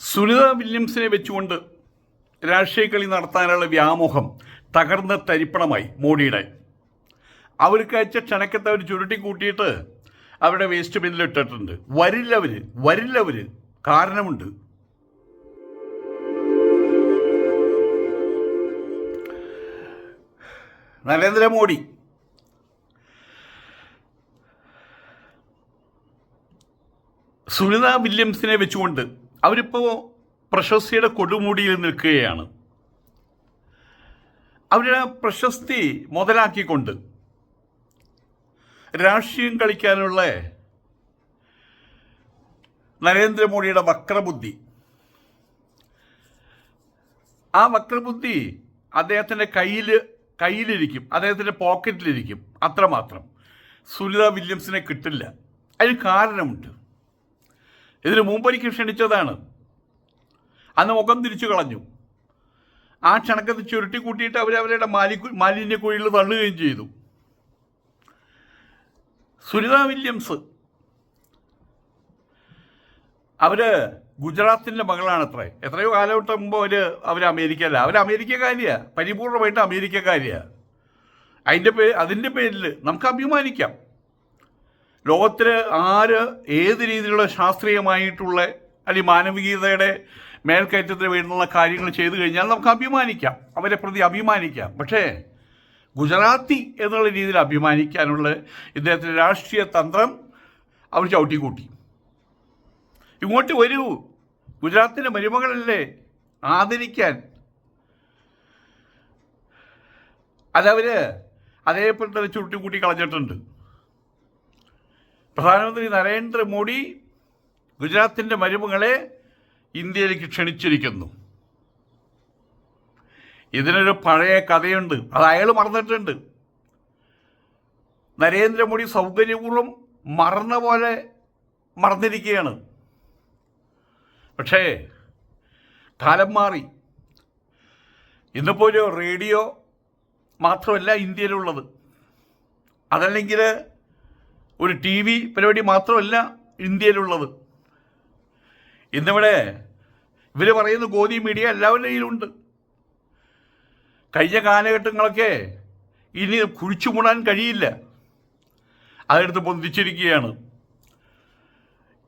സുനിത വില്യംസിനെ വെച്ചുകൊണ്ട് രാഷ്ട്രീയ കളി നടത്താനുള്ള വ്യാമോഹം തകർന്ന തരിപ്പണമായി മോഡിയുടെ. അവർക്ക് അയച്ച ക്ഷണക്കത്തെ അവർ ചുരുട്ടി കൂട്ടിയിട്ട് അവരുടെ വേസ്റ്റ് ബിന്നിൽ ഇട്ടിട്ടുണ്ട്. വരില്ലവർ വരില്ലവർ കാരണമുണ്ട്. നരേന്ദ്രമോദി. സുനിത വില്യംസിനെ വെച്ചുകൊണ്ട് അവരിപ്പോൾ പ്രശസ്തിയുടെ കൊടുമുടിയിൽ നിൽക്കുകയാണ്. അവരുടെ പ്രശസ്തി മുതലാക്കിക്കൊണ്ട് രാഷ്ട്രീയം കളിക്കാനുള്ള നരേന്ദ്രമോദിയുടെ വക്രബുദ്ധി. ആ വക്രബുദ്ധി അദ്ദേഹത്തിന്റെ കയ്യിൽ കയ്യിലിരിക്കും അദ്ദേഹത്തിന്റെ പോക്കറ്റിലിരിക്കും. അത്രമാത്രം. സുനിത വില്യംസിനെ കിട്ടില്ല. അതിന് കാരണമുണ്ട്. ഇതിന് മുമ്പൊരിക്കൽ ക്ഷണിച്ചതാണ്. അന്ന് മുഖം തിരിച്ചു കളഞ്ഞു. ആ ക്ഷണക്കത്ത് ചുരുട്ടി കൂട്ടിയിട്ട് അവർ അവരുടെ മാലി മാലിന്യ കുഴിയിൽ തള്ളുകയും ചെയ്തു. സുനിത വില്യംസ്. അവർ ഗുജറാത്തിന്റെ മകളാണത്രേ. എത്രയോ കാലഘട്ടം മുമ്പ് അവർ അവർ അമേരിക്കയിലാണ് അവർ അമേരിക്കക്കാരിയാണ് പരിപൂർണമായിട്ട് അമേരിക്കക്കാരിയാണ് അതിന്റെ പേ അതിന്റെ പേരിൽ നമുക്ക് അഭിമാനിക്കാം. ലോകത്തിൽ ആര് ഏത് രീതിയിലുള്ള ശാസ്ത്രീയമായിട്ടുള്ള അല്ലെങ്കിൽ മാനവികതയുടെ മേൽക്കയറ്റത്തിന് വേണ്ടുന്ന കാര്യങ്ങൾ ചെയ്തു കഴിഞ്ഞാൽ നമുക്ക് അഭിമാനിക്കാം അവരെ പ്രതി അഭിമാനിക്കാം. പക്ഷേ ഗുജറാത്തി എന്നുള്ള രീതിയിൽ അഭിമാനിക്കാനുള്ള ഇദ്ദേഹത്തിന്റെ രാഷ്ട്രീയ തന്ത്രം അവർ ചവിട്ടിക്കൂട്ടി. ഇങ്ങോട്ട് വരൂ. ഗുജറാത്തിന്റെ മരുമകളല്ലേ ആദരിക്കാൻ? അതവർ അതേപോലെ തന്നെ ചുരുട്ടിക്കൂട്ടി കളഞ്ഞിട്ടുണ്ട്. പ്രധാനമന്ത്രി നരേന്ദ്രമോദി ഗുജറാത്തിന്റെ മരുമകളെ ഇന്ത്യയിലേക്ക് ക്ഷണിച്ചിരിക്കുന്നു. ഇതിനൊരു പഴയ കഥയുണ്ട്. അത് അയാൾ മറന്നിട്ടുണ്ട്. നരേന്ദ്രമോദി സൗകര്യപൂർവം മറന്ന പോലെ മറന്നിരിക്കുകയാണ്. പക്ഷേ കാലം മാറി. ഇന്നിപ്പോൾ ഒരു റേഡിയോ മാത്രമല്ല ഇന്ത്യയിലുള്ളത്. അതല്ലെങ്കിൽ ഒരു ടി വി പരിപാടി മാത്രമല്ല ഇന്ത്യയിലുള്ളത്. ഇന്നിവിടെ ഇവർ പറയുന്ന ഗോതി മീഡിയ എല്ലാവരുടെ കയ്യിലുണ്ട്. കഴിഞ്ഞ കാലഘട്ടങ്ങളൊക്കെ ഇനി കുഴിച്ചു മൂടാൻ കഴിയില്ല. അതെടുത്ത് പൊന്തിച്ചിരിക്കുകയാണ്.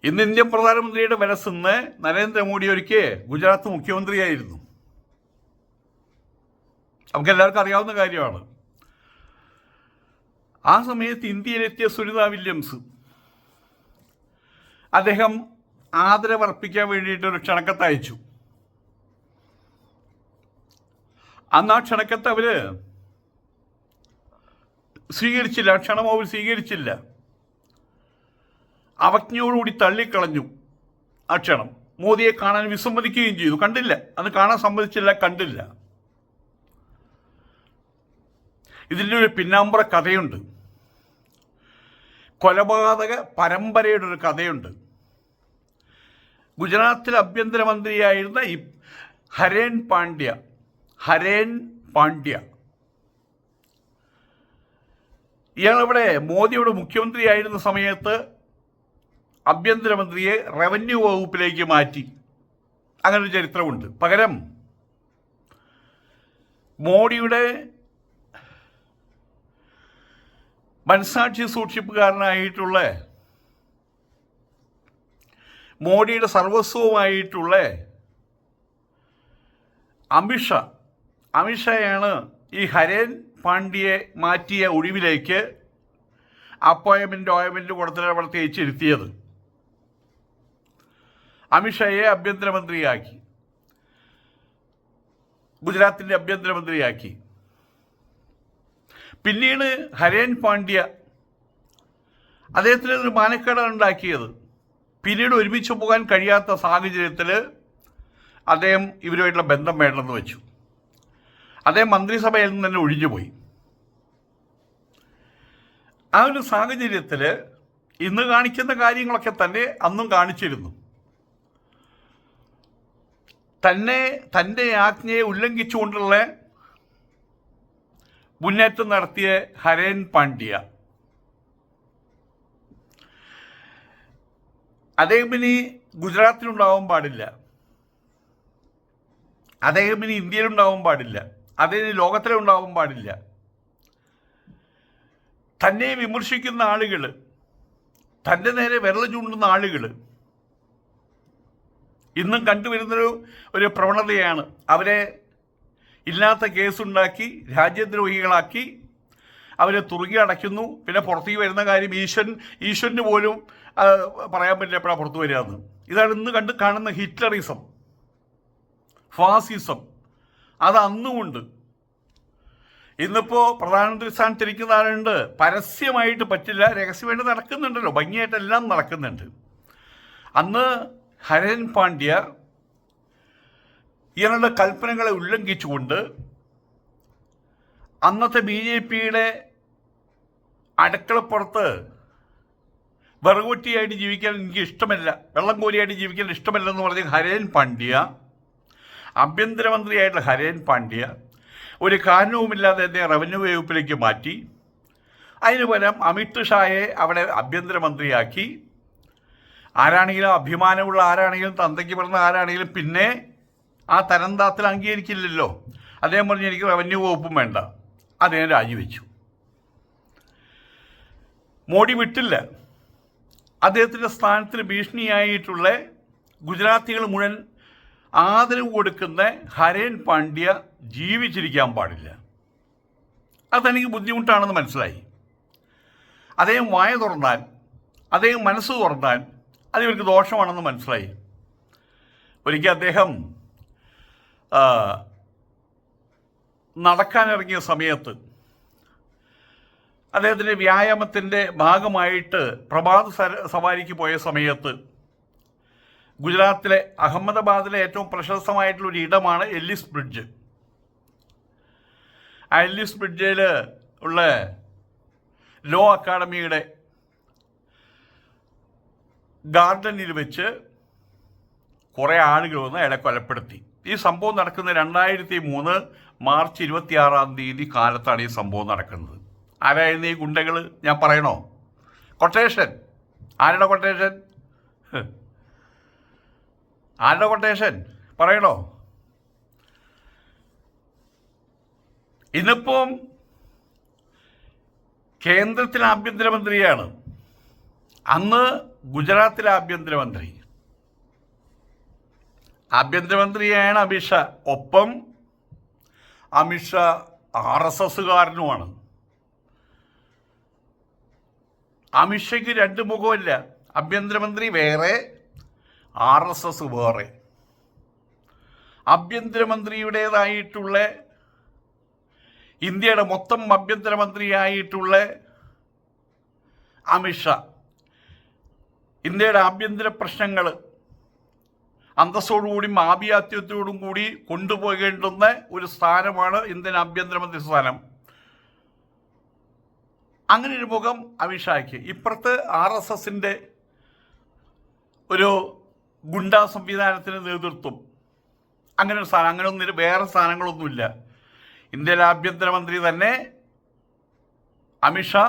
ഇന്ന് ഇന്ത്യൻ പ്രധാനമന്ത്രിയുടെ മനസ്സിന്ന് നരേന്ദ്രമോദി ഒരിക്കൽ ഗുജറാത്ത് മുഖ്യമന്ത്രിയായിരുന്നു. നമുക്ക് എല്ലാവർക്കും അറിയാവുന്ന കാര്യമാണ്. ആ സമയത്ത് ഇന്ത്യയിലെത്തിയ സുനിത വില്യംസ്. അദ്ദേഹം ആദരവർപ്പിക്കാൻ വേണ്ടിയിട്ട് ഒരു ക്ഷണക്കത്ത് അയച്ചു. അന്ന് ആ ക്ഷണക്കത്ത് അവർ സ്വീകരിച്ചില്ല ക്ഷണം അവർ സ്വീകരിച്ചില്ല. അവജ്ഞയോടുകൂടി തള്ളിക്കളഞ്ഞു ആ ക്ഷണം. മോദിയെ കാണാൻ വിസമ്മതിക്കുകയും ചെയ്തു. കണ്ടില്ല. അന്ന് കാണാൻ സമ്മതിച്ചില്ല കണ്ടില്ല. ഇതിന്റെ ഒരു പിന്നാമ്പുറ കഥയുണ്ട്. കൊലപാതക പരമ്പരയുടെ ഒരു കഥയുണ്ട്. ഗുജറാത്തിലെ ആഭ്യന്തരമന്ത്രിയായിരുന്ന ഹരേൻ പാണ്ഡ്യ ഹരേൻ പാണ്ഡ്യ. ഇയാളിവിടെ മോദിയുടെ മുഖ്യമന്ത്രിയായിരുന്ന സമയത്ത് ആഭ്യന്തരമന്ത്രിയെ റവന്യൂ വകുപ്പിലേക്ക് മാറ്റി. അങ്ങനൊരു ചരിത്രമുണ്ട്. പകരം മോഡിയുടെ മനസാക്ഷി സൂക്ഷിപ്പുകാരനായിട്ടുള്ള മോഡിയുടെ സർവസ്വവുമായിട്ടുള്ള അമിഷ. അമിഷയാണ് ഈ ഹരേൻ പാണ്ഡ്യയെ മാറ്റിയ ഒഴിവിലേക്ക് അപ്പോയിൻമെന്റ് ഓയിൻമെന്റ് കൊടുത്തിട്ട് അവിടെ അമിഷയെ അമിത്ഷായെ ആഭ്യന്തരമന്ത്രിയാക്കി. ഗുജറാത്തിന്റെ ആഭ്യന്തരമന്ത്രിയാക്കി. പിന്നീട് ഹരേൻ പാണ്ഡ്യ അദ്ദേഹത്തിന് ഒരു മാനക്കേടാണ് ഉണ്ടാക്കിയത്. പിന്നീട് ഒരുമിച്ച് പോകാൻ കഴിയാത്ത സാഹചര്യത്തിൽ അദ്ദേഹം ഇവരുമായിട്ടുള്ള ബന്ധം വേണമെന്ന് വെച്ചു. അദ്ദേഹം മന്ത്രിസഭയിൽ നിന്ന് തന്നെ ഒഴിഞ്ഞുപോയി. ആ ഒരു സാഹചര്യത്തിൽ ഇന്ന് കാണിക്കുന്ന കാര്യങ്ങളൊക്കെ തന്നെ അന്നും കാണിച്ചിരുന്നു. തന്നെ തന്റെ ആജ്ഞയെ ഉല്ലംഘിച്ചുകൊണ്ടുള്ള മുന്നേറ്റം നടത്തിയ ഹരേൻ പാണ്ഡ്യ. അദ്ദേഹം ഇനി ഗുജറാത്തിലുണ്ടാവാൻ പാടില്ല. അദ്ദേഹം ഇനി ഇന്ത്യയിലുണ്ടാവാൻ പാടില്ല. അദ്ദേഹം ലോകത്തിലും ഉണ്ടാവാൻ പാടില്ല. തന്നെ വിമർശിക്കുന്ന ആളുകൾ തന്റെ നേരെ വിരൽ ചൂണ്ടുന്ന ആളുകൾ ഇന്നും കണ്ടുവരുന്നൊരു ഒരു പ്രവണതയാണ് അവരെ ഇല്ലാത്ത കേസുണ്ടാക്കി രാജ്യദ്രോഹികളാക്കി അവരെ തുറുകി അടയ്ക്കുന്നു. പിന്നെ പുറത്തേക്ക് വരുന്ന കാര്യം ഈശ്വരൻ ഈശ്വരന് പോലും പറയാൻ പറ്റില്ല എപ്പോഴാണ് പുറത്തു വരിക എന്ന് ഇതാണ് ഇന്ന് കണ്ട് കാണുന്ന ഹിറ്റ്ലറിസം ഫാസിസം. അത് അന്നുമുണ്ട് ഇന്നിപ്പോൾ പ്രധാനമന്ത്രി സ്ഥാനത്തിരിക്കുന്ന ആളുണ്ട്. പരസ്യമായിട്ട് പറ്റില്ല. രഹസ്യമായിട്ട് നടക്കുന്നുണ്ടല്ലോ. ഭംഗിയായിട്ടെല്ലാം നടക്കുന്നുണ്ട്. അന്ന് ഹരൻ പാണ്ഡ്യ ഇയാളുടെ കൽപ്പനകളെ ഉല്ലംഘിച്ചുകൊണ്ട് അന്നത്തെ ബി ജെ പിയുടെ അടുക്കളപ്പുറത്ത് വിറകുറ്റിയായിട്ട് ജീവിക്കാൻ എനിക്ക് ഇഷ്ടമല്ല വെള്ളം കോരിയായിട്ട് ജീവിക്കാൻ ഇഷ്ടമല്ല എന്ന് പറഞ്ഞ ഹരേൻ പാണ്ഡ്യ ആഭ്യന്തരമന്ത്രിയായിട്ടുള്ള ഹരേൻ പാണ്ഡ്യ ഒരു കാരണവുമില്ലാതെ എന്നെ റവന്യൂ വകുപ്പിലേക്ക് മാറ്റി. അതിനു പകരം അമിത് ഷായെ അവിടെ ആഭ്യന്തരമന്ത്രിയാക്കി. ആരാണെങ്കിലും അഭിമാനമുള്ള ആരാണെങ്കിലും തന്തയ്ക്ക് പറഞ്ഞ ആരാണെങ്കിലും പിന്നെ ആ തരംതാത്തിൽ അംഗീകരിക്കില്ലല്ലോ. അദ്ദേഹം പറഞ്ഞു എനിക്ക് റവന്യൂ വകുപ്പും വേണ്ട. അദ്ദേഹം രാജിവെച്ചു. മോഡി വിട്ടില്ല. അദ്ദേഹത്തിന്റെ സ്ഥാനത്തിന് ഭീഷണിയായിട്ടുള്ള ഗുജറാത്തികൾ മുഴുവൻ ആദരവ് കൊടുക്കുന്ന ഹരേൻ പാണ്ഡ്യ ജീവിച്ചിരിക്കാൻ പാടില്ല. അത് അതെനിക്ക് ബുദ്ധിമുട്ടാണെന്ന് മനസ്സിലായി. അദ്ദേഹം വായ തുറന്നാൽ അദ്ദേഹം മനസ്സ് തുറന്നാൽ അത് ഇവർക്ക് ദോഷമാണെന്ന് മനസ്സിലായി. ഒരിക്കൽ അദ്ദേഹം നടക്കാനിറങ്ങിയ സമയത്ത് അദ്ദേഹത്തിന്റെ വ്യായാമത്തിന്റെ ഭാഗമായിട്ട് പ്രഭാത സവാരിക്ക് പോയ സമയത്ത് ഗുജറാത്തിലെ അഹമ്മദാബാദിലെ ഏറ്റവും പ്രശസ്തമായിട്ടുള്ള ഒരു ഇടമാണ് എല്ലിസ് ബ്രിഡ്ജ്. ആ എല്ലിസ് ബ്രിഡ്ജിൽ ഉള്ള ലോ അക്കാഡമിയുടെ ഗാർഡനിൽ വെച്ച് കുറേ ആളുകൾ വന്ന് അയാളെ കൊലപ്പെടുത്തി. ഈ സംഭവം നടക്കുന്നത് രണ്ടായിരത്തി മൂന്ന് മാർച്ച് ഇരുപത്തിയാറാം തീയതി കാലത്താണ് ഈ സംഭവം നടക്കുന്നത്. ആരായിരുന്നു ഈ ഗുണ്ടകൾ? ഞാൻ പറയണോ? കൊട്ടേഷൻ ആരുടെ കൊട്ടേഷൻ ആരുടെ കൊട്ടേഷൻ പറയണോ? ഇന്നിപ്പം കേന്ദ്രത്തിലെ ആഭ്യന്തരമന്ത്രിയാണ്. അന്ന് ഗുജറാത്തിലെ ആഭ്യന്തരമന്ത്രി. ആഭ്യന്തരമന്ത്രിയാണ് അമിത്ഷാ. ഒപ്പം അമിത്ഷാ ആർ എസ് എസ്സുകാരനുമാണ്. അമിത്ഷയ്ക്ക് രണ്ട് മുഖമില്ല ആഭ്യന്തരമന്ത്രി വേറെ ആർ എസ് എസ് വേറെ. ആഭ്യന്തരമന്ത്രിയുടേതായിട്ടുള്ള ഇന്ത്യയുടെ മൊത്തം ആഭ്യന്തരമന്ത്രിയായിട്ടുള്ള അമിത്ഷാ. ഇന്ത്യയുടെ ആഭ്യന്തര പ്രശ്നങ്ങൾ അന്തസ്സോടുകൂടിയും ആഭിയാത്യത്തോടും കൂടി കൊണ്ടുപോകേണ്ടുന്ന ഒരു സ്ഥാനമാണ് ഇന്ത്യൻ ആഭ്യന്തരമന്ത്രി സ്ഥാനം. അങ്ങനെ ഒരു മുഖം അമിത്ഷായ്ക്ക്. ഇപ്പുറത്ത് ആർ എസ് എസിന്റെ ഒരു ഗുണ്ടാ സംവിധാനത്തിന് നേതൃത്വം. അങ്ങനെ ഒരു സ്ഥാനം. അങ്ങനെ ഒന്നും വേറെ സ്ഥാനങ്ങളൊന്നുമില്ല. ഇന്ത്യയിലെ ആഭ്യന്തരമന്ത്രി തന്നെ അമിത്ഷാ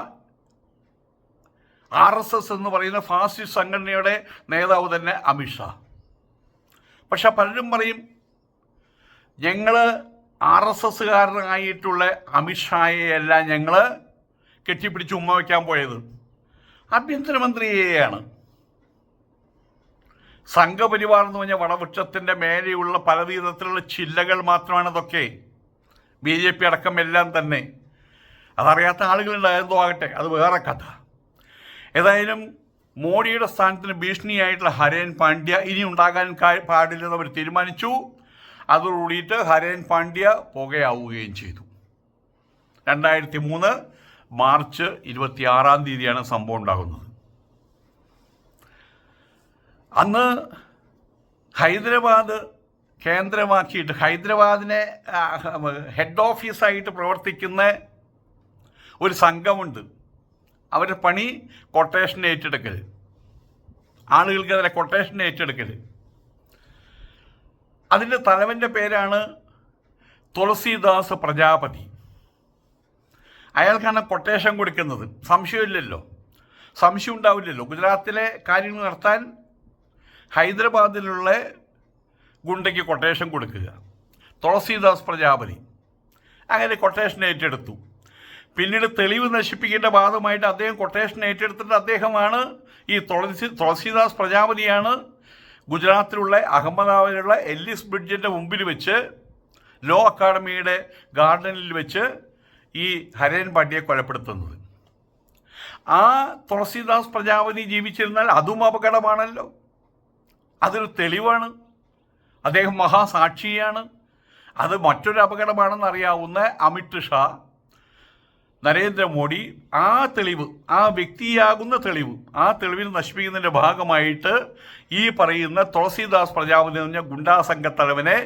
ആർ എസ് എസ് എന്ന് പറയുന്ന ഫാസിസ്റ്റ് സംഘടനയുടെ നേതാവ് തന്നെ അമിത്ഷാ. പക്ഷെ പലരും പറയും ഞങ്ങൾ ആർ എസ് എസ്സുകാരനായിട്ടുള്ള അമിത്ഷായെയല്ല ഞങ്ങൾ കെട്ടിപ്പിടിച്ച് ഉമ്മ വയ്ക്കാൻ പോയത്. ആഭ്യന്തരമന്ത്രിയെയാണ്. സംഘപരിവാർ എന്ന് പറഞ്ഞ വടവൃക്ഷത്തിന്റെ മേലെയുള്ള പല വിധത്തിലുള്ള ചില്ലകൾ മാത്രമാണ് ഇതൊക്കെ. ബി ജെ പി അടക്കം എല്ലാം തന്നെ. അതറിയാത്ത ആളുകളുണ്ടായതോ ആകട്ടെ അത് വേറെ കഥ. ഏതായാലും മോഡിയുടെ സ്ഥാനത്തിന് ഭീഷണിയായിട്ടുള്ള ഹരേൻ പാണ്ഡ്യ ഇനി ഉണ്ടാകാൻ പാടില്ലെന്ന് അവർ തീരുമാനിച്ചു. അതോടുകൂടിയിട്ട് ഹരേൻ പാണ്ഡ്യ പുകയാവുകയും ചെയ്തു. രണ്ടായിരത്തി മൂന്ന് മാർച്ച് ഇരുപത്തിയാറാം തീയതിയാണ് സംഭവം ഉണ്ടാകുന്നത്. അന്ന് ഹൈദരാബാദ് കേന്ദ്രമാക്കിയിട്ട് ഹൈദരാബാദിനെ ഹെഡ് ഓഫീസായിട്ട് പ്രവർത്തിക്കുന്ന ഒരു സംഘമുണ്ട്. അവരുടെ പണി കൊട്ടേഷൻ ഏറ്റെടുക്കൽ ആളുകൾക്ക് അതിലെ കൊട്ടേഷൻ ഏറ്റെടുക്കൽ അതിന്റെ തലവന്റെ പേരാണ് തുളസീദാസ് പ്രജാപതി. അയാൾക്കാണ് കൊട്ടേഷൻ കൊടുക്കുന്നത്. സംശയമില്ലല്ലോ. സംശയം ഉണ്ടാവില്ലല്ലോ. ഗുജറാത്തിലെ കാര്യങ്ങൾ നടത്താൻ ഹൈദരാബാദിലുള്ള ഗുണ്ടയ്ക്ക് കൊട്ടേഷൻ കൊടുക്കുക. തുളസീദാസ് പ്രജാപതി. അങ്ങനെ കൊട്ടേഷൻ ഏറ്റെടുത്തു. പിന്നീട് തെളിവ് നശിപ്പിക്കേണ്ട ഭാഗമായിട്ട് അദ്ദേഹം കൊട്ടേഷൻ ഏറ്റെടുത്തിട്ട് അദ്ദേഹമാണ്. ഈ തുളസി തുളസീദാസ് പ്രജാപതിയാണ്. ഗുജറാത്തിലുള്ള അഹമ്മദാബാദിലുള്ള എല്ലിസ് ബ്രിഡ്ജിന്റെ മുമ്പിൽ വെച്ച് ലോ അക്കാഡമിയുടെ ഗാർഡനിൽ വെച്ച് ഈ ഹരേൻ പാണ്ഡ്യയെ കൊലപ്പെടുത്തുന്നത്. ആ തുളസീദാസ് പ്രജാപതി ജീവിച്ചിരുന്നാൽ അതും അപകടമാണല്ലോ. അതൊരു തെളിവാണ്. അദ്ദേഹം മഹാസാക്ഷിയാണ്. അത് മറ്റൊരു അപകടമാണെന്ന് അറിയാവുന്ന അമിത് ഷാ നരേന്ദ്രമോദി ആ തെളിവ് ആ വ്യക്തിയാകുന്ന തെളിവ് ആ തെളിവിൽ നശിപ്പിക്കുന്നതിന്റെ ഭാഗമായിട്ട് ഈ പറയുന്ന തുളസീദാസ് പ്രജാപതി എന്ന് പറഞ്ഞ ഗുണ്ടാ സംഘത്തലവനെ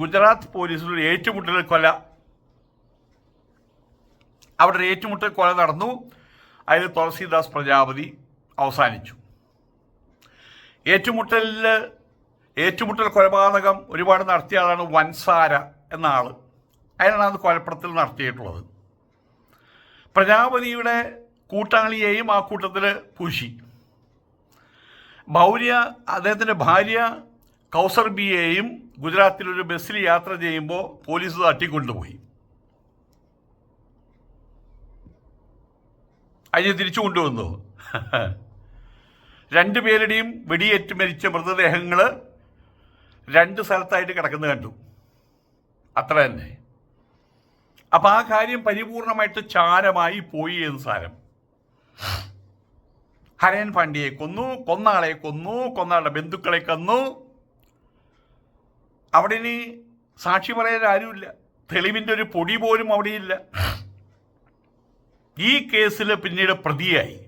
ഗുജറാത്ത് പോലീസിൽ ഒരു ഏറ്റുമുട്ടൽ കൊല. അവിടെ ഒരു ഏറ്റുമുട്ടൽ കൊല നടന്നു. അതിൽ തുളസീദാസ് പ്രജാപതി അവസാനിച്ചു. ഏറ്റുമുട്ടലിൽ ഏറ്റുമുട്ടൽ കൊലപാതകം ഒരുപാട് നടത്തിയ ആളാണ് വൻസാര എന്ന ആൾ അയാളാണ് അത് കൊലപ്പെടുത്തൽ നടത്തിയിട്ടുള്ളത്. പ്രജാപതിയുടെ കൂട്ടാളിയെയും ആ കൂട്ടത്തിൽ പൂശി. ഭൗര്യ അദ്ദേഹത്തിന്റെ ഭാര്യ കൗസർ ബിയെയും ഗുജറാത്തിൽ ഒരു ബസ്സിൽ യാത്ര ചെയ്യുമ്പോൾ പോലീസ് തട്ടിക്കൊണ്ടുപോയി. അതിനെ തിരിച്ചു കൊണ്ടുവന്നു. രണ്ടുപേരുടെയും വെടിയേറ്റ് മരിച്ച മൃതദേഹങ്ങൾ രണ്ട് സ്ഥലത്തായിട്ട് കിടക്കുന്നത് കണ്ടു. അത്ര തന്നെ. അപ്പം ആ കാര്യം പരിപൂർണമായിട്ട് ചാരമായി പോയി എന്ന് സാരം? ഹരയൻ പാണ്ഡ്യയെ കൊന്നു കൊന്നാളെ കൊന്നു കൊന്നാളുടെ ബന്ധുക്കളെ കൊന്നു. അവിടെ ഇനി സാക്ഷി പറയാൻ ആരുമില്ല. തെളിവിന്റെ ഒരു പൊടി പോലും അവിടെയില്ല ഈ കേസിൽ പിന്നീട് പ്രതിയായി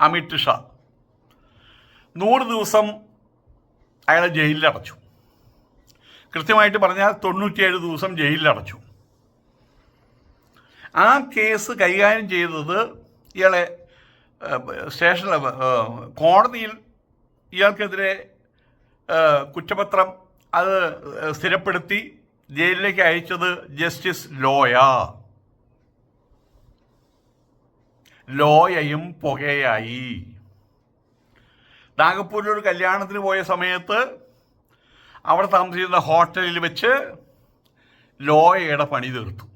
അമിത് ഷാ. നൂറ് ദിവസം അയാളെ ജയിലിൽ അടച്ചു കൃത്യമായിട്ട് പറഞ്ഞാൽ തൊണ്ണൂറ്റിയേഴ് ദിവസം ജയിലിൽ അടച്ചു ആ കേസ് കൈകാര്യം ചെയ്തത് ഇയാളെ സ്റ്റേഷനിൽ കോടതിയിൽ ഇയാൾക്കെതിരെ കുറ്റപത്രം അത് സ്ഥിരപ്പെടുത്തി ജയിലിലേക്ക് അയച്ചത് ജസ്റ്റിസ് ലോയ. ലോയയും പുകയായി. നാഗപ്പൂരിൽ ഒരു കല്യാണത്തിന് പോയ സമയത്ത് അവിടെ താമസിക്കുന്ന ഹോട്ടലിൽ വെച്ച് ലോയയുടെ പണി തീർത്തു.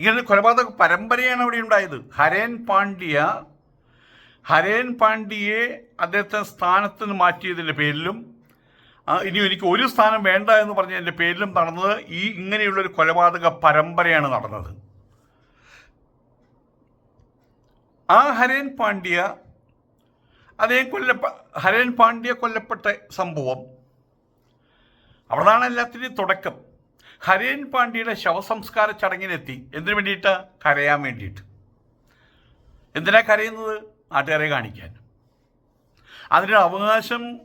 ഇങ്ങനെ കൊലപാതക പരമ്പരയാണ് അവിടെ ഉണ്ടായത്. ഹരേൻ പാണ്ഡ്യ ഹരേൻ പാണ്ഡ്യയെ അദ്ദേഹത്തെ സ്ഥാനത്ത് നിന്ന് മാറ്റിയതിന്റെ പേരിലും ഇനി എനിക്ക് ഒരു സ്ഥാനം വേണ്ട എന്ന് പറഞ്ഞതിന്റെ പേരിലും നടന്നത് ഈ ഇങ്ങനെയുള്ളൊരു കൊലപാതക പരമ്പരയാണ് നടന്നത്. ആ ഹരേൻ പാണ്ഡ്യ അദ്ദേഹം കൊല്ലപ്പ ഹരേൻ പാണ്ഡ്യ കൊല്ലപ്പെട്ട സംഭവം അവിടെയാണ് എല്ലാത്തിന്റെയും തുടക്കം. ഹരേൻ പാണ്ഡ്യയുടെ ശവസംസ്കാര ചടങ്ങിനെത്തി. എന്തിനു വേണ്ടിയിട്ട്? കരയാൻ വേണ്ടിയിട്ട്. എന്തിനാ കരയുന്നത്? നാട്ടുകാരെ കാണിക്കാൻ. അതിനൊരു അവകാശം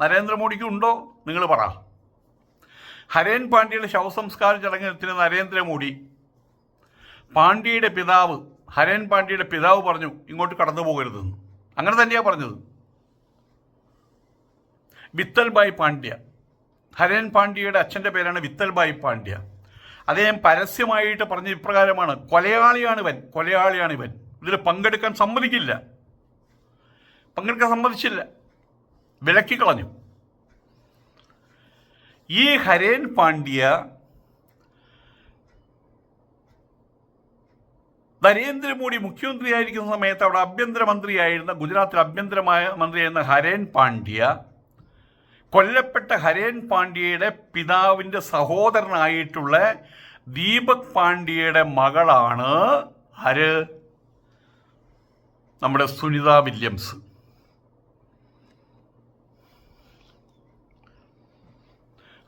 നരേന്ദ്രമോദിക്ക് ഉണ്ടോ? നിങ്ങൾ പറ. ഹരേൻ പാണ്ഡ്യയുടെ ശവസംസ്കാര ചടങ്ങിനെത്തിയ നരേന്ദ്രമോദി പാണ്ഡ്യയുടെ പിതാവ് ഹരേൻ പാണ്ഡ്യയുടെ പിതാവ് പറഞ്ഞു ഇങ്ങോട്ട് കടന്നു പോകരുതെന്ന്. അങ്ങനെ തന്നെയാണ് പറഞ്ഞത്. വിത്തൽബായ് പാണ്ഡ്യ. ഹരേൻ പാണ്ഡ്യയുടെ അച്ഛന്റെ പേരാണ് വിത്തൽബായി പാണ്ഡ്യ. അദ്ദേഹം പരസ്യമായിട്ട് പറഞ്ഞ ഇപ്രകാരമാണ് കൊലയാളിയാണ് ഇവൻ കൊലയാളിയാണ് ഇവൻ. ഇതിൽ പങ്കെടുക്കാൻ സമ്മതിക്കില്ല. പങ്കെടുക്കാൻ സമ്മതിച്ചില്ല. വിലക്കി കളഞ്ഞു. ഈ ഹരേൻ പാണ്ഡ്യ നരേന്ദ്രമോദി മുഖ്യമന്ത്രിയായിരിക്കുന്ന സമയത്ത് അവിടെ ആഭ്യന്തരമന്ത്രിയായിരുന്ന ഗുജറാത്തിൽ ആഭ്യന്തരമായ മന്ത്രിയായിരുന്ന ഹരേൻ പാണ്ഡ്യ കൊല്ലപ്പെട്ട ഹരേൻ പാണ്ഡ്യയുടെ പിതാവിന്റെ സഹോദരനായിട്ടുള്ള ദീപക് പാണ്ഡ്യയുടെ മകളാണ് ആര്? നമ്മുടെ സുനിത വില്യംസ്.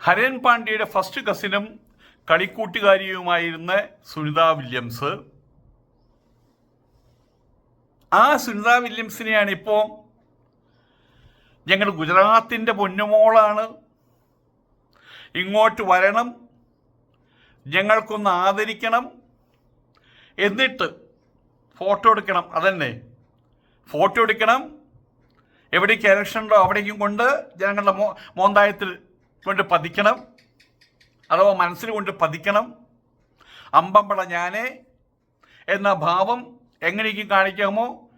ഹരേൻ പാണ്ഡ്യയുടെ ഫസ്റ്റ് കസിനും കളിക്കൂട്ടുകാരിയുമായിരുന്ന സുനിത വില്യംസ്. ആ സുനിത വില്യംസിനെയാണ് ഇപ്പോൾ ഞങ്ങൾ ഗുജറാത്തിന്റെ പൊന്നുമോളാണ്. ഇങ്ങോട്ട് വരണം. ഞങ്ങൾക്കൊന്ന് ആദരിക്കണം. എന്നിട്ട് ഫോട്ടോ എടുക്കണം. അതന്നെ. ഫോട്ടോ എടുക്കണം. എവിടേക്ക് ഇലക്ഷൻ ഉണ്ടോ അവിടേക്കും കൊണ്ട് ജനങ്ങളുടെ മോ മോന്തായത്തിൽ കൊണ്ട് പതിക്കണം. അഥവാ മനസ്സിൽ കൊണ്ട് പതിക്കണം. അമ്പമ്പള ഞാനേ എന്ന ഭാവം എങ്ങനെയൊക്കെ കാണിക്കാമോ?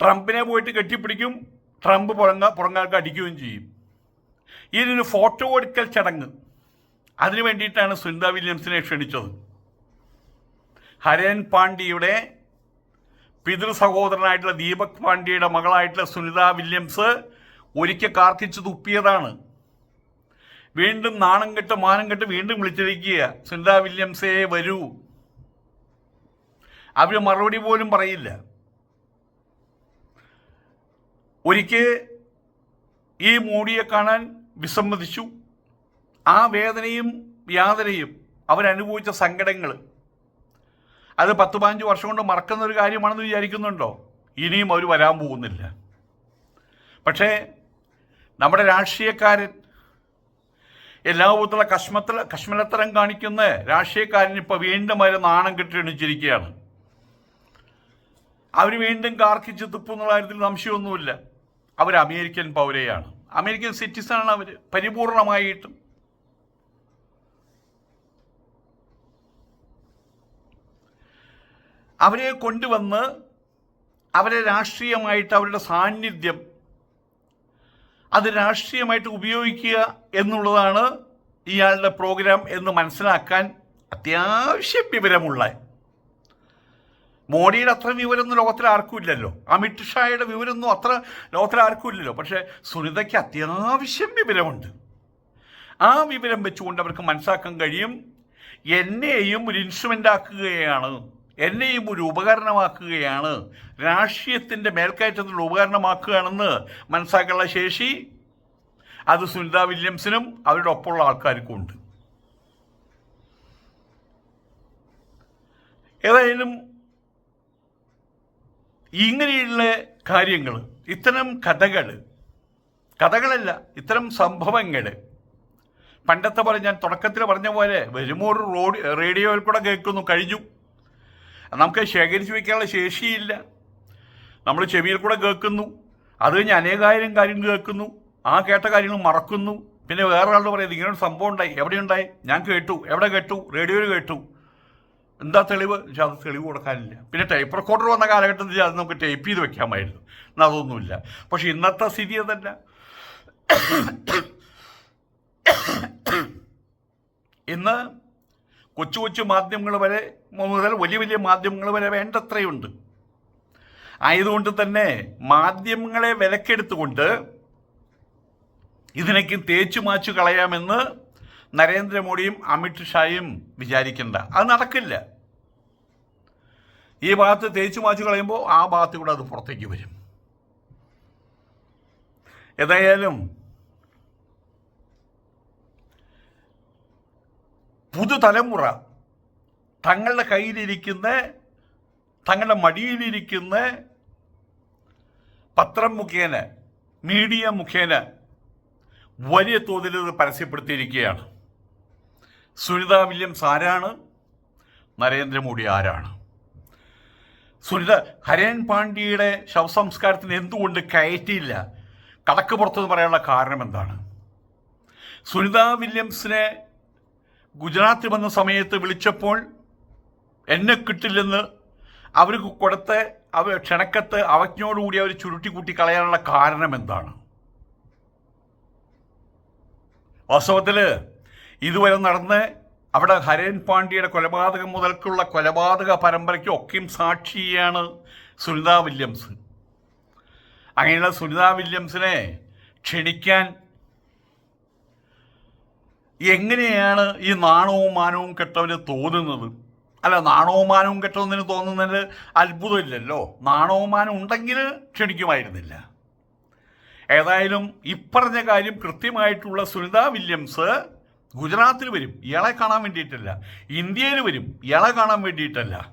ട്രംപിനെ പോയിട്ട് കെട്ടിപ്പിടിക്കും. ട്രംപ് പുറങ്ങ പുറങ്ങാർക്ക് അടിക്കുകയും ചെയ്യും. ഇതിനൊരു ഫോട്ടോ എടുക്കൽ ചടങ്ങ്. അതിനു വേണ്ടിയിട്ടാണ് സുനിത വില്യംസിനെ ക്ഷണിച്ചത്. ഹരൻ പാണ്ഡ്യയുടെ പിതൃ സഹോദരനായിട്ടുള്ള ദീപക് പാണ്ഡ്യയുടെ മകളായിട്ടുള്ള സുനിത വില്യംസ് ഒരിക്കൽ കാർക്കിച്ച് തുപ്പിയതാണ്. വീണ്ടും നാണം കെട്ട് മാനം കെട്ട് വീണ്ടും വിളിച്ചിരിക്കുക സുനിത വില്യംസേ വരൂ. അവർ മറുപടി പോലും പറയില്ല. ഒരിക്കൽ ഈ മോഡിയെ കാണാൻ വിസമ്മതിച്ചു. ആ വേദനയും യാതനയും അവരനുഭവിച്ച സങ്കടങ്ങൾ അത് പത്ത് പതിനഞ്ച് വർഷം കൊണ്ട് മറക്കുന്ന ഒരു കാര്യമാണെന്ന് വിചാരിക്കുന്നുണ്ടോ? ഇനിയും അവർ വരാൻ പോകുന്നില്ല. പക്ഷേ നമ്മുടെ രാഷ്ട്രീയക്കാരൻ എല്ലാ വിധത്തിലുള്ള കശ്മത്ത കശ്മലത്തരം കാണിക്കുന്ന രാഷ്ട്രീയക്കാരൻ ഇപ്പോൾ വീണ്ടും അവർ നാണം കെട്ടി എണിച്ചിരിക്കുകയാണ് അവർ വീണ്ടും കാർക്കിച്ച് തുപ്പുന്ന കാര്യത്തിൽ സംശയമൊന്നുമില്ല. അവർ അമേരിക്കൻ പൗരയാണ്. അമേരിക്കൻ സിറ്റിസൺ ആണ് അവർ പരിപൂർണമായിട്ടും അവരെ കൊണ്ടുവന്ന് അവരെ രാഷ്ട്രീയമായിട്ട് അവരുടെ സാന്നിധ്യം അത് രാഷ്ട്രീയമായിട്ട് ഉപയോഗിക്കുക എന്നുള്ളതാണ് ഇയാളുടെ പ്രോഗ്രാം എന്ന് മനസ്സിലാക്കാൻ അത്യാവശ്യം വിവരമുള്ള മോഡിയുടെ അത്ര വിവരമൊന്നും ലോകത്തിൽ ആർക്കും ഇല്ലല്ലോ. അമിത് ഷായുടെ വിവരമൊന്നും അത്ര ലോകത്തിൽ ആർക്കും ഇല്ലല്ലോ. പക്ഷേ സുനിതയ്ക്ക് അത്യാവശ്യം വിവരമുണ്ട്. ആ വിവരം വെച്ചുകൊണ്ട് അവർക്ക് മനസ്സിലാക്കാൻ കഴിയും. എന്നെയും ഒരു ഇൻസ്ട്രുമെന്റ് ആക്കുകയാണ്. എന്നെയും ഒരു ഉപകരണമാക്കുകയാണ്. രാഷ്ട്രീയത്തിന്റെ മേൽക്കയറ്റത്തിലുള്ള ഉപകരണമാക്കുകയാണെന്ന് മനസ്സിലാക്കാനുള്ള ശേഷി അത് സുനിത വില്യംസിനും അവരുടെ ഒപ്പമുള്ള ആൾക്കാർക്കും ഉണ്ട്. ഏതായാലും ഇങ്ങനെയുള്ള കാര്യങ്ങൾ ഇത്തരം കഥകൾ കഥകളല്ല ഇത്തരം സംഭവങ്ങൾ പണ്ടത്തെ പോലെ ഞാൻ തുടക്കത്തിൽ പറഞ്ഞ പോലെ വരുമോ ഒരു റോഡ് റേഡിയോയിൽ കൂടെ കേൾക്കുന്നു കഴിഞ്ഞു. നമുക്ക് ശേഖരിച്ച് വയ്ക്കാനുള്ള ശേഷിയില്ല. നമ്മൾ ചെവിയിൽ കൂടെ കേൾക്കുന്നു. അത് കഴിഞ്ഞ് അനേകായിരം കാര്യങ്ങൾ കേൾക്കുന്നു. ആ കേട്ട കാര്യങ്ങൾ മറക്കുന്നു. പിന്നെ വേറെ ആളുടെ പറയുന്നത് ഇങ്ങനെ ഒരു സംഭവം ഉണ്ടായി. എവിടെ ഉണ്ടായി ഞാൻ കേട്ടു. എവിടെ കേട്ടു? റേഡിയോയിൽ കേട്ടു. എന്താ തെളിവ്? പക്ഷെ അത് തെളിവ് കൊടുക്കാനില്ല. പിന്നെ ടൈപ്പ് റെക്കോർഡർ വന്ന കാലഘട്ടത്തിൽ അത് നമുക്ക് ടൈപ്പ് ചെയ്ത് വെക്കാമായിരുന്നു. എന്നാൽ അതൊന്നുമില്ല. പക്ഷെ ഇന്നത്തെ സ്ഥിതി അതല്ല. ഇന്ന് കൊച്ചു കൊച്ചു മാധ്യമങ്ങൾ വരെ മുതൽ വലിയ വലിയ മാധ്യമങ്ങൾ വരെ വേണ്ടത്രയുണ്ട്. ആയതുകൊണ്ട് തന്നെ മാധ്യമങ്ങളെ വിലക്കെടുത്തുകൊണ്ട് ഇതിനേക്ക് തേച്ചു മാച്ചു കളയാമെന്ന് നരേന്ദ്രമോദിയും അമിത് ഷായും വിചാരിക്കണ്ട. അത് നടക്കില്ല. ഈ ഭാഗത്ത് തേച്ചു മാച്ചു കളയുമ്പോൾ ആ ഭാഗത്ത് കൂടെ അത് പുറത്തേക്ക് വരും. ഏതായാലും പുതുതലമുറ തങ്ങളുടെ കയ്യിലിരിക്കുന്ന തങ്ങളുടെ മടിയിലിരിക്കുന്ന പത്രം മുഖേന മീഡിയ മുഖേന വലിയ തോതിൽ ഇത് പരസ്യപ്പെടുത്തിയിരിക്കുകയാണ്. സുനിത വില്യംസ് ആരാണ്? നരേന്ദ്രമോദി ആരാണ്? സുനിത ഹരൻ പാണ്ഡ്യയുടെ ശവസംസ്കാരത്തിന് എന്തുകൊണ്ട് കയറ്റിയില്ല? കടക്ക് പുറത്തെന്ന് പറയാനുള്ള കാരണം എന്താണ്? സുനിത വില്യംസിനെ ഗുജറാത്തിൽ വന്ന സമയത്ത് വിളിച്ചപ്പോൾ എന്നെ കിട്ടില്ലെന്ന് അവർക്ക് കൊടുത്ത് അവ ക്ഷണക്കത്ത് അവജ്ഞയോടുകൂടി അവർ ചുരുട്ടി കൂട്ടി കളയാനുള്ള കാരണം എന്താണ്? വാസ്തവത്തിൽ ഇതുവരെ നടന്ന് അവിടെ ഹരൻ പാണ്ഡ്യയുടെ കൊലപാതകം മുതൽക്കുള്ള കൊലപാതക പരമ്പരയ്ക്ക് ഒക്കെയും സാക്ഷിയാണ് സുനിത വില്യംസ്. അങ്ങനെയുള്ള സുനിത വില്യംസിനെ ക്ഷണിക്കാൻ എങ്ങനെയാണ് ഈ നാണവും മാനവും കെട്ടവന് തോന്നുന്നത്? അല്ല നാണവും മാനവും കെട്ടവെന്നതിന് തോന്നുന്നതിന് അത്ഭുതമില്ലല്ലോ. നാണവും മാനം ഉണ്ടെങ്കിൽ ക്ഷണിക്കുമായിരുന്നില്ല. ഏതായാലും ഇപ്പറഞ്ഞ കാര്യം കൃത്യമായിട്ടുള്ള സുനിത വില്യംസ് ഗുജറാത്തിൽ വരും. ഇയാളെ കാണാൻ വേണ്ടിയിട്ടല്ല. ഇന്ത്യയിൽ വരും. ഇയാളെ കാണാൻ വേണ്ടിയിട്ടല്ല.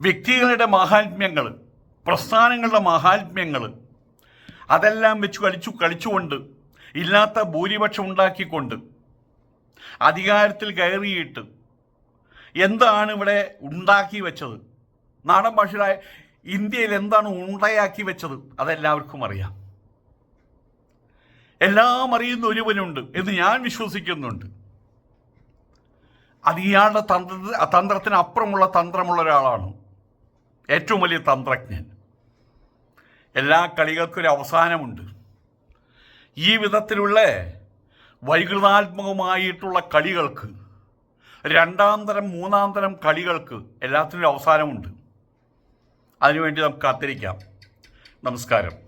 വ്യക്തികളുടെ മഹാത്മ്യങ്ങൾ പ്രസ്ഥാനങ്ങളുടെ മഹാത്മ്യങ്ങൾ അതെല്ലാം വെച്ച് കളിച്ചു കളിച്ചുകൊണ്ട് ഇല്ലാത്ത ഭൂരിപക്ഷം ഉണ്ടാക്കിക്കൊണ്ട് അധികാരത്തിൽ കയറിയിട്ട് എന്താണ് ഇവിടെ ഉണ്ടാക്കി വെച്ചത്? നാടൻ ഭാഷയിലായ ഇന്ത്യയിൽ എന്താണ് ഉണ്ടയാക്കി വെച്ചത്? അതെല്ലാവർക്കും അറിയാം. എല്ലാം അറിയുന്ന ഒരുവനുണ്ട് എന്ന് ഞാൻ വിശ്വസിക്കുന്നുണ്ട്. അത് ഇയാളുടെ തന്ത്ര തന്ത്രത്തിന് അപ്പുറമുള്ള തന്ത്രമുള്ള ഒരാളാണ്. ഏറ്റവും വലിയ തന്ത്രജ്ഞൻ. എല്ലാ കളികൾക്കും ഒരു അവസാനമുണ്ട്. ഈ വിധത്തിലുള്ള വൈകൃതാത്മകമായിട്ടുള്ള കളികൾക്ക് രണ്ടാം തരം മൂന്നാം തരം കളികൾക്ക് എല്ലാത്തിനും അവസാനമുണ്ട്. അതിനുവേണ്ടി നമുക്ക് കാത്തിരിക്കാം. നമസ്കാരം.